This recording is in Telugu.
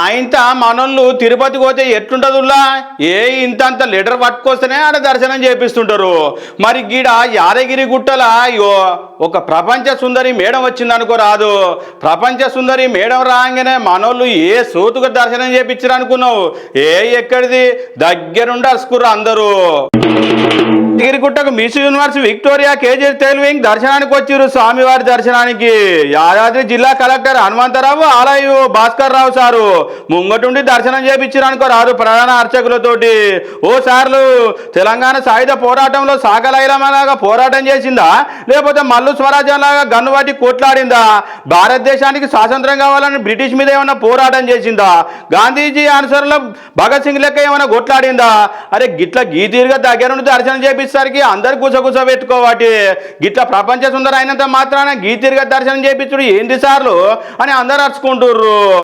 ఆయంత మనోళ్ళు తిరుపతికి పోతే ఎట్లుంటదుల్లా? ఏ ఇంత అంత లెటర్ పట్టుకొస్తేనే ఆడ దర్శనం చేపిస్తుంటారు. మరి గీడ యాదగిరి గుట్టల? అయ్యో ఒక ప్రపంచ సుందరి మేడం వచ్చిందనుకో రాదు. ప్రపంచ సుందరి మేడం రాగానే మనోళ్ళు ఏ సోతుగా దర్శనం చేపించారు అనుకున్నావు ఏ ఎక్కడిది? దగ్గరుండి అసుకుర్రు అందరూ. యాదగిరిగుట్టకు Miss Universe Victoria Kjaer Theilvig దర్శనానికి వచ్చిర్రు స్వామివారి దర్శనానికి. యాదాద్రి జిల్లా కలెక్టర్ హనుమంతరావు ఆలయ భాస్కర్ రావు సారు ముంగటుండి దర్శనం చేపించారు అనుకో రాదు ప్రధాన అర్చకులతోటి. ఓ సార్లు తెలంగాణ సాయుధ పోరాటంలో సాగలైలమలాగా పోరాటం చేసిందా? లేకపోతే మల్లు స్వరాజ్యంలాగా గన్ను వాటి కొట్లాడిందా? భారతదేశానికి స్వాతంత్రం కావాలని బ్రిటిష్ మీద ఏమైనా పోరాటం చేసిందా? గాంధీజీ అనుసరుల భగత్ సింగ్ లెక్క ఏమైనా కొట్లాడిందా? అరే గిట్ల గీతీరుగా దగ్గర నుండి దర్శనం చేపించడానికి అందరు గుసగుస పెట్టుకోవాటి గిట్ల ప్రపంచ సుందర అయినంత మాత్రాన గీతీరుగా దర్శనం చేపించుడు ఏంది సార్లు? అని అందరు అరుచుకుంటుర్రు.